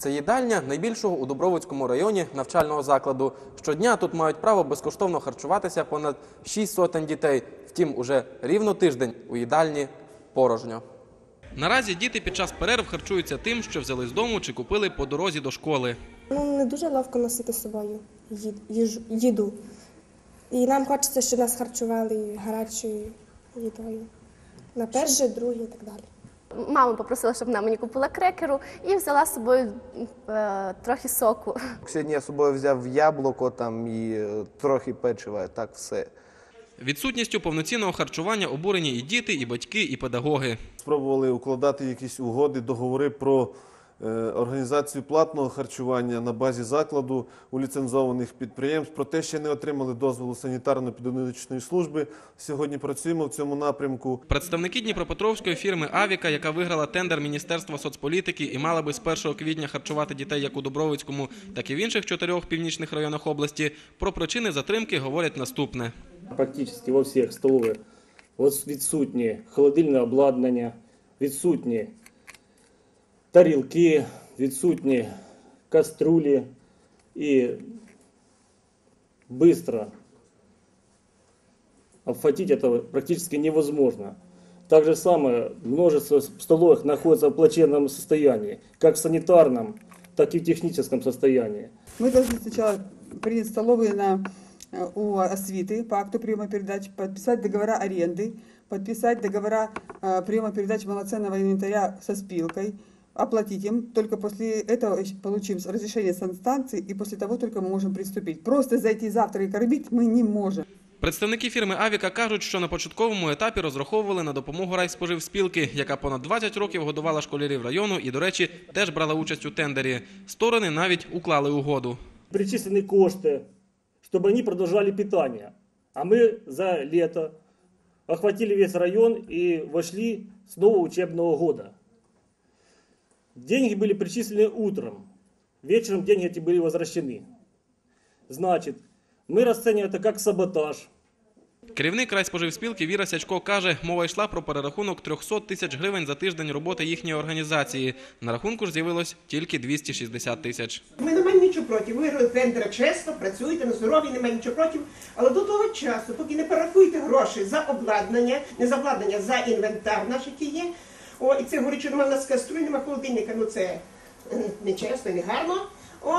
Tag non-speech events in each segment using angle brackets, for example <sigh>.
Це їдальня найбільшого у Дубровицькому районі навчального закладу. Щодня тут мають право безкоштовно харчуватися понад 6 сотень дітей. Втім, уже рівно тиждень у їдальні порожньо. Наразі діти під час перерв харчуються тим, що взяли з дому чи купили по дорозі до школи. Ну, не дуже ловко носити з собою їд- їду. І нам хочеться, щоб нас харчували гарячою їдою. На перший, другий і так далі. Мама попросила, щоб вона мені купила крекеру і взяла з собою е, трохи соку. <laughs> Сьогодні я з собою взяв яблуко там і е, трохи печива, так все. Відсутністю повноцінного харчування обурені і діти, і батьки, і педагоги. Спробували укладати якісь угоди, договори про організацію платного харчування на базі закладу у ліцензованих підприємств. Проте ще не отримали дозволу санітарно-епідеміологічної служби. Сьогодні працюємо в цьому напрямку. Представники Дніпропетровської фірми Авіка, яка виграла тендер Міністерства соцполітики і мала би з 1 квітня харчувати дітей як у Дубровицькому, так і в інших чотирьох північних районах області, про причини затримки говорять наступне. практично во всіх столових Ось відсутні холодильне обладнання, відсутні тарілки, відсутні каструлі і быстро обхватить это практически невозможно. Так же самое множество столовых находится в плачевном состоянии, как в санитарном, так и в техническом состоянии. Мы должны сначала принять столовые на, э, у освиты по акту приема передач, подписать договора аренды, подписать договора э, приема передач малоценного инвентаря со спилкой, оплатить им. Только после этого ещё получим разрешение санстанции, и после того только мы можем приступить. Просто зайти завтра и кормить мы не можем. Представники фірми Авіка кажуть, що на початковому етапі розраховували на допомогу райспоживспілки, яка понад 20 років годувала школярів району і, до речі, теж брала участь у тендері. Сторони навіть уклали угоду. Перечислены кошты, чтобы они продолжали питание. А мы за лето охватили весь район и вошли с нового учебного года. Деньги были причислены утром. Вечером деньги эти были возвращены. Значит, мы расцениваем это как саботаж. Керівник райспоживспілки Віра Сячко каже, мова йшла про перерахунок 300 тисяч гривень за тиждень роботи їхньої організації. На рахунку ж з'явилось тільки 260 тисяч. Ми не маємо нічого проти. Виграли тендера чесно, працюєте на здоров'я, немає нічого проти. Але до того часу, поки не порахуєте гроші за обладнання, не за обладнання, за інвентар наш, який є. О, і це говорить, що немає в нас каструль, немає холодильника. Ну це нечесно, не гарно. О,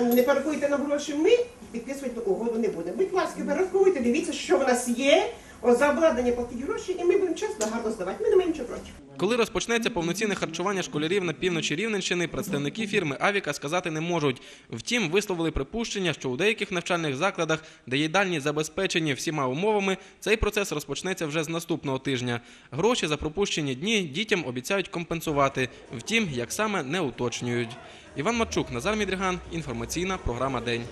<clears throat> не паркуйте нам гроші, ми підписувати угоду не будемо. Будь ласка, порахуйте, дивіться, що в нас є. За обладнання платіть гроші, і ми будемо чесно, гарно здавати. Ми не маємо нічого проти. Коли розпочнеться повноцінне харчування школярів на півночі Рівненщини, представники фірми Авіка сказати не можуть. Втім, висловили припущення, що у деяких навчальних закладах, де їдальні забезпечені всіма умовами, цей процес розпочнеться вже з наступного тижня. Гроші за пропущені дні дітям обіцяють компенсувати. Втім, як саме не уточнюють. Іван Марчук, Назар Мідріган, інформаційна програма День.